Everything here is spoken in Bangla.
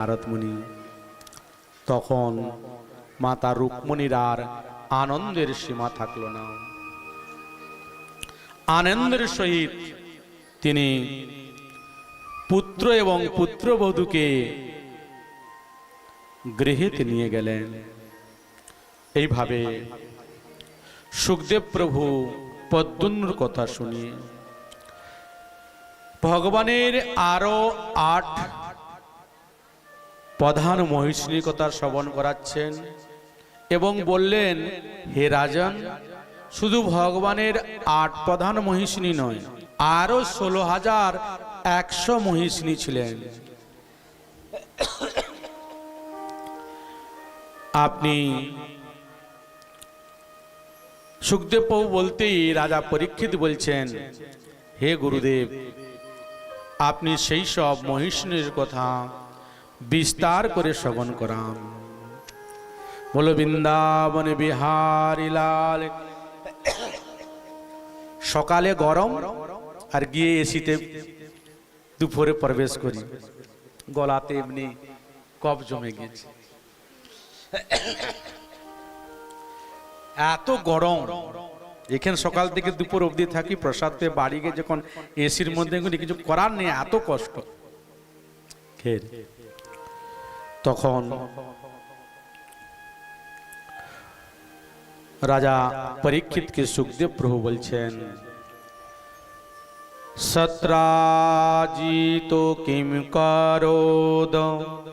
নারদমণি। তখন মাতা রুক্মণীর আর আনন্দের সীমা থাকল না। আনন্দের সহিত তিনি পুত্র এবং পুত্রবধূকে গৃহেতে নিয়ে গেলেন। এইভাবে সুখদেব প্রভু পদ্মনুর কথা শুনিয়ে ভগবানের আরও আট প্রধান মহিষীর কথা শ্রবণ করাচ্ছেন এবং বললেন, হে রাজন, শুধু ভগবানের আট প্রধান মহিষিনী নয় আরও ষোলো হাজার একশো মহিষিনী ছিলেন। আপনি সুখদেব বলতেই রাজা পরীক্ষিত বলছেন, হে গুরুদেব, আপনি সেই সব মহিষীর কথা বিস্তার করে শ্রবণ করান বলো, বৃন্দাবন বিহারি লাল। সকালে গরম আর গিয়ে এসিতে দুপুরে প্রবেশ করি। গলাতে এমনি কফ জমে গেছে। এত গরম। এখানে সকাল থেকে দুপুর অবধি থাকি, প্রসাদ পেয়ে বাড়ি গিয়ে যখন এসির মধ্যে কিছু করার নেই, এত কষ্ট। তখন রাজা পরীক্ষিতকে সুখদেব প্রভু বলছেন সত্রাজিত কিম করোদ?